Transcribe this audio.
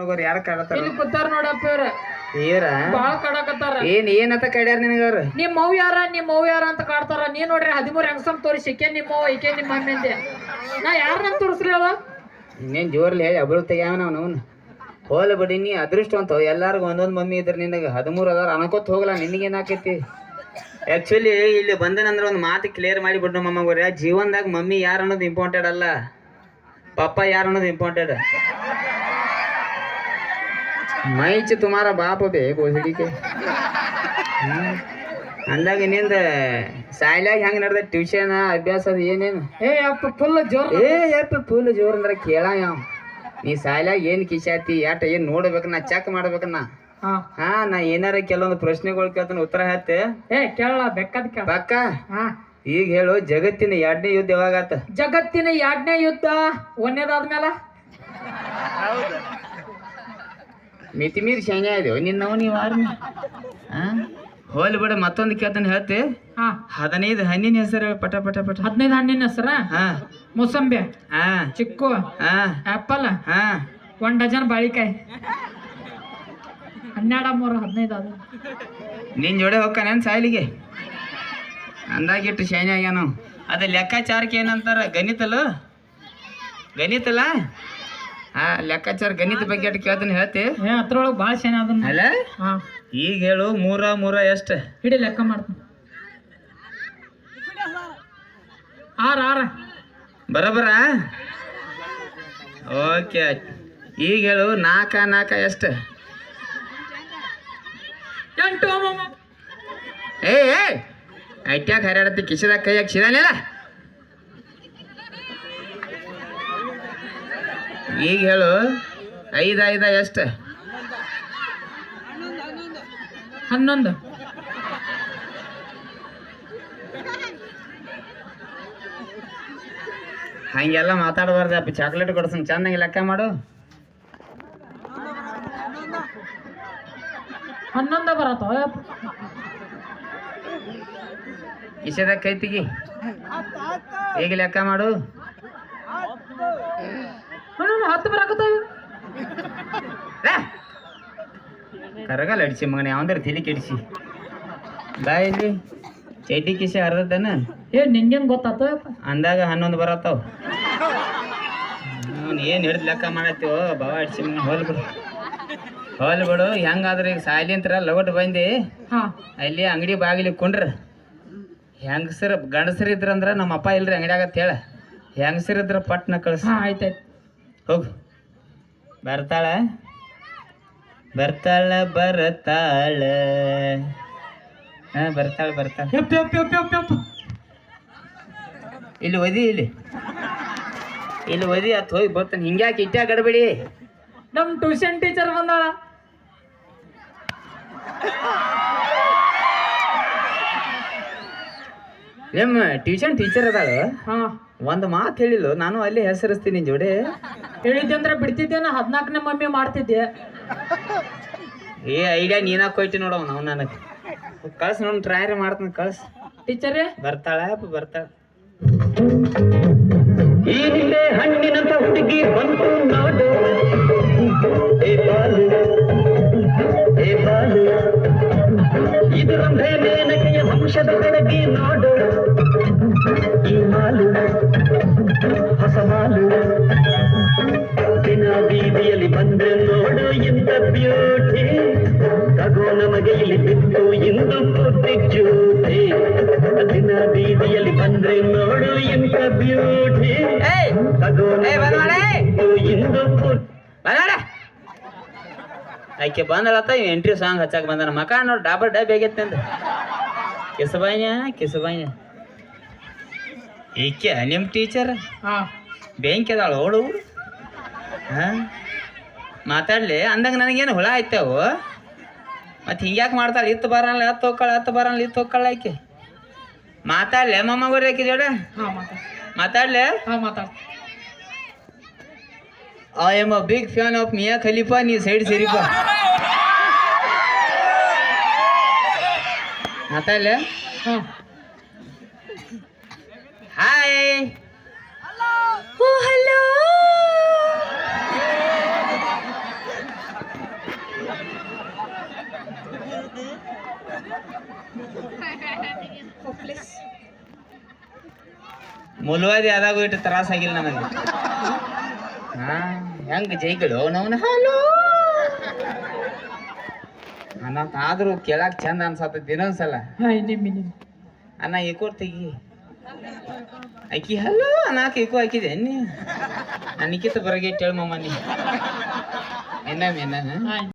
ಹೋಗೋರು ಯಾರ ಕಾಡತಾರ ಇಲ್ಲಿ ಕೂತಾರ ನೋಡಪ್ಪ ಇವ್ರ. ಏರ ಬಾಳ ಕಾಡಕತ್ತಾರ. ಏನ್ ಏನತ್ತ ಕಡ್ಯಾರ ನಿನಗವ್ರ ನಿಮ್ಮ ಮೌ ಯಾರ ನಿಮ್ ಮೌ ಯಾರ ಅಂತ ಕಾಡ್ತಾರ. ನೀ ನೋಡ್ರಿ ಹದಿಮೂರ್ ಹೆಂಗಸಮ್ ತೋರಿಸಿ ಇಕೆ ನಿಮ್ಮ ಇಕೆ ನಿಮ್ಮ ಅಮ್ಮಂದೆ ನಾ ಯಾರನ್ನ ತೋರಿಸ್ರಿ ಹೇಳ ಇನ್ನೇನ್ ಜೋರ್ಲಿ ಹೇಳಿ ಅಬ್ರು ತೆಗ್ಯಾವ ನಾವು ಅವನು. ಹೋಲ ಬಿಡಿ ನೀ ಅದೃಷ್ಟವಂತ ಎಲ್ಲಾರ್ಗು ಒಂದೊಂದ್ ಮಮ್ಮಿ ಇದ್ರ ನಿನಗ. ಹದಿಮೂರು ಅದಾರ ಅನ್ಕೋತ ಹೋಗಲ್ಲ ನಿನಗೇನ್ ಆಕೈತಿ? ಆಕ್ಚುಲಿ ಇಲ್ಲಿ ಬಂದನಂದ್ರ ಒಂದು ಮಾತು ಕ್ಲಿಯರ್ ಮಾಡಿ ಬಿಡ್ನು ಮಮ್ಮಗೋರ ಜೀವನದಾಗ ಮಮ್ಮಿ ಯಾರು ಅನ್ನೋದು ಇಂಪಾರ್ಟೆಂಟ್ ಅಲ್ಲ. ಪಪ್ಪ ಯಾರು ಅನ್ನೋದು ಇಂಪಾರ್ಟೆಂಟ್ ಮೈಚ್ ತುಮಾರ ಬಾಪ ಬೇ ಗೋಹಿಡಿಕೆ. ಅಂದಾಗ ನಿಂದ ಸಾಯ್ಲಾಗ ಹೆಂಗ್ ನಡ್ದ ಟ್ಯೂಷನ್ ಅಭ್ಯಾಸ ಅದು ಏನೇನು? ಏ ಅಪ್ಪ ಫುಲ್ ಜೋರ್. ಏ ಅಪ್ಪ ಫುಲ್ ಜೋರ್ ಅಂದ್ರ ಕೇಳ ಯಾವ ನೀ ಸಾಯ್ಲಾಗ ಏನ್ ಕಿಶಾತಿ ಯಾಟ ಏನ್ ನೋಡ್ಬೇಕು ನಾ ಚೆಕ್ ಮಾಡ್ಬೇಕು ನಾ. ಹಾ. ಹಾ ನಾ ಏನಾರ ಕೆಲವೊಂದು ಪ್ರಶ್ನೆಗಳು ಕೇಳ್ತಾನ ಉತ್ತರ ಹೇಳ್ತೆ ಏ ಕೇಳಲ್ಲ ಬೆಕ್ಕದ ಕೇಳ. ಪಕ್ಕ? ಹಾ. ಈಗ ಹೇಳು ಜಗತ್ತಿನ ಎರಡನೇ ಯುದ್ಧ ಯಾವಾಗಾತ ಜಗತ್ತಿನ ಎರಡನೇ ಯುದ್ಧ ಒಂದೇದಾದ್ಮೇಲ? ಮಿತಿ ಮೀರಿ ಶೇಂಗಾ ಇದೆ. ನಿನ್ನವು ನೀವು ಹಾ ಹೋಲಿ ಬಿಡ ಮತ್ತೊಂದು ಕೇಳ್ತಾನೆ ಹೇಳ್ತಿ? ಹಾ. ಹದಿನೈದು ಹಣ್ಣಿನ ಹೆಸರು ಪಟ ಪಟ ಪಟ. ಹದಿನೈದು ಹಣ್ಣಿನ ಹೆಸರ? ಹಾ. ಮೂಸಂಬಿ ಹಾ. ಚಿಕ್ಕು ಹಾ. ಆಪಲ್ ಹಾ. ಒಂದ್ ಡಜನ್ ಬಾಳಿಕಾಯಿ. ಹನ್ನೆರಡ ಮೂರು ಹದಿನೈದು ಅದು. ನಿನ್ ಜೋಡೆ ಹೋಗ್ಕಾನೇನ್ ಸಾಯ್ಲಿಗೆ? ಅಂದಾಗಿಟ್ಟು ಶೇಂಗಾ ಆಗ್ಯಾನ. ಅದ ಲೆಕ್ಕಾಚಾರಕ್ಕೆ ಏನಂತಾರ ಗಣಿತಲು? ಗಣಿತಲ್ಲ ಹಾ ಲೆಕ್ಕಾಚಾರ ಗಣಿತ ಬಗ್ಗೆ ಅಟ್ ಕೇಳ್ತೀನಿ ಹೇಳ್ತಿ. ಏ ಅದ್ರೊಳಗೆ ಭಾಳ ಶೇನ ಅದನ್ನ. ಅಲ್ಲ? ಹಾ. ಈಗ ಹೇಳು ಮೂರ ಮೂರ ಎಷ್ಟ? ಹಿಡಿ ಲೆಕ್ಕ ಮಾಡ್ತೀನಿ ಆರ ಆರ. ಬರಬರ ಓಕೆ ಈಗ ಹೇಳು ನಾಲ್ಕ ನಾಲ್ಕ ಎಷ್ಟ? ಎಂಟು ಏಯ್ ಏ ಏ ಐಟ್ಯಾಗ ಹರಿಯಾಡತ್ತಿ ಕಿಶದಾಗ ಕೈಯಾಗ ಸಿದಾನಿಲ್ಲ ಈಗ ಹೇಳು. ಐದ ಐದ ಎಷ್ಟು ಹನ್ನೊಂದು. ಹಂಗೆಲ್ಲ ಮಾತಾಡಬಾರ್ದಪ್ಪ ಚಾಕ್ಲೇಟ್ ಕೊಡ್ಸನ್ ಚೆನ್ನಾಗಿ ಲೆಕ್ಕ ಮಾಡು. ಹನ್ನೊಂದ ಬರತ್ತ. ಕಿಶದಾಗ ಕೈ ತೆಗಿ. ಈಗ ಲೆಕ್ಕ ಮಾಡು? ಹತ್ತು ಬರಾಕತ್ತಾವ ಕರಗಲ್ಲ ಅಡಿಸಿ ಮಗನ ಯಾವಂದ್ರೆ ತಲೆ ಕೆಡಿಸಿ. ಬಾ ಇಲ್ಲಿ. ಚಡ್ಡಿ ಕಿಸಿ ಹರಿದನ ಏ ನಿಂಗೆ ಗೊತ್ತಾತ ಅಂದಾಗ ಹನ್ನೊಂದು ಬರತ್ತಾವ. ಅವ್ನು ಏನು ಹಿಡಿದು ಲೆಕ್ಕ ಮಾಡತ್ತೀವೋ ಬಾವ ಅಡಿಸಿ ಮಗನ ಹೋಲ್ ಬಿಡು. ಹೋಲ್ ಬಿಡು ಹೆಂಗಾದ್ರೆ ಈಗ ಸಾಯ್ಲಿಂತ್ರ ಅಂತರ ಲಗೋಟ್ ಬಂದಿ. ಅಲ್ಲಿ ಅಂಗಡಿ ಬಾಗಿಲಿ ಕುಂಡ್ರ. ಹೆಂಗಸರ ಗಂಡಸರ್ ಇದ್ರಂದ್ರ ನಮ್ಮ ಅಪ್ಪ ಇಲ್ರಿ ಅಂಗಡಿಯಾಗ ಅಂತ ಹೇಳ. ಹೆಂಗಸರು ಇದ್ರ ಪಟ್ನ ಕಳ್ಸ. ಆಯ್ತಾಯ್ತು ಹೋಗು. ಬರ್ತಾಳ? ಬರ್ತಾಳ ಬರ್ತಾಳ. ಹಾ ಬರ್ತಾಳ ಬರ್ತಾಳ. ಇಲ್ಲಿ ಒದಿ ಇಲ್ಲಿ. ಇಲ್ಲಿ ಒದಿ ಅತ್ ಹೋಗಿ ಬರ್ತಾನೆ. ಹಿಂಗ್ಯಾಕೆ ಇಟ್ಟ ಗಡಬೇಡಿ. ನಮ್ ಟ್ಯೂಷನ್ ಟೀಚರ್ ಬಂದಾಳ. ನಿಮ್ಮ ಟ್ಯೂಷನ್ ಟೀಚರ್ ಅದಾಳ? ಹಾ. ಒಂದು ಮಾತು ಹೇಳಿಲ್ಲ ನಾನು ಅಲ್ಲಿ ಹೆಸರಿಸ್ತೀನಿ ಜೋಡಿ. ಹೇಳಿದ್ದೆ ಅಂದ್ರೆ ಬಿಡ್ತಿದ್ದೇನ ಹದಿನಾಲ್ಕನೇ ಮಮ್ಮಿ ಮಾಡ್ತಿದ್ದೆ. ಏ ಐಡಿಯಾ ನೀನಾ ಕೊಯ್ತಿ ನೋಡವ್ ನಾವು ನನಗೆ. ಕಳ್ಸಿ ನೋಡ್ ಟ್ರೈ ಮಾಡ್ತೀನಿ ಕಳ್ಸಿ. ಟೀಚರ್? ಬರ್ತಾಳ ಬರ್ತಾಳ. ಈ ಹಿಂದೆ ಹಣ್ಣಿನಂತ ಹುಡುಗಿ ಬಂತು ನೋಡು. ಏ ಬಾಲು ಏ ಬಾಲು ಇದು ರಂಭೆ ಮೇನಕೆಯ ವಂಶದ ಬೆಳಗಿ ನೋಡು. ಬೀದಿಯಲ್ಲಿ ಬಂದ್ರೆ ನೋಡು ಇಂಥ ಬ್ಯೂಟಿ ತಗೋ ನಮಗೆ ಇಲ್ಲಿ ಬಿತ್ತು ಇಂದು ಬುದ್ಧಿ ಜ್ಯೋತಿ. ದಿನ ಬೀದಿಯಲ್ಲಿ ಬಂದ್ರೆ ನೋಡು ಇಂಥ ಬ್ಯೂಟಿ ತಗೋ ಬಂದ್ ಇಂದು ಆಕೆ ಬಂದಳತ್ತ ಎಂಟ್ರಿ ಸಾಂಗ್ ಹಚ್ಚಾಕ ಬಂದಾನ. ಮಕ ನೋಡಿ ಡಾಬರ್ ಡಬ್ ಆಗೈತೆ ಅಂದ್ರೆ ಕಿಸಬಾಯ್ಯ ಕಿಸಬಾಯ್ಯ ಈಕೆ ನಿಮ್ಮ ಟೀಚರ್ ಹಾ. ಬೆಂಕಿ ಅದಾಳ ಓಡು ಹಾ ಮಾತಾಡ್ಲಿ ಅಂದಾಗ ನನಗೇನು ಹುಳ ಆಯ್ತಾವು ಮತ್ತೆ ಹಿಂಗ್ಯಾಕೆ ಮಾಡ್ತಾಳೆ ಇತ್ತು ಬರಲ್ಲ ಹತ್ತು ಹೋಗ್ಕಳ ಹತ್ತು ಬರಲ್ಲ ಇತ್ತು ಹೋಗ್ಕಳ ಆಕೆ ಮಾತಾಡ್ಲೆ ಮೊಮ್ಮಗೋರಿ ಆಕೆ ಜೋಡ ಹಾ ಮಾತಾಡ ಮಾತಾಡ್ಲೆ ಹಾ ಮಾತಾಡ I am a big fan of Mia Khalifa ನೀ ಸೈಡ್ ಸೇರಿಪ ಮಾತಾಡ್ಲೆ ಹಾ ಹಾಯ್ ಓ ಹಲೋ ಮುಲ್ವಾದಿ ಆದಾಗ ಇಟ್ಟು ತ್ರಾಸ ಆಗಿಲ್ಲ ನನಗೆ ಹಾ ಹೆಂಗ್ ಜೈಗಳು? ನವನ ಹಲೋ. ಅನ್ನ ಆದ್ರೂ ಕೇಳಕ್ ಚಂದ ಅನ್ಸತ್ತ ದಿನೊಂದ್ಸಲ. ಅನ್ನ ಏಕೋರ್ ತೆಗಿ. ಅಕ್ಕಿ ಹಲೋ ಅನ್ನಾಕ ಏಕೋ ಹಾಕಿದೆ. ನೀ ನನಗಿಂತ ಬರಗೆ ಕೇಳ ಮಮ್ಮ ನೀ. ಇನ್ನೊಮ್ಮೆ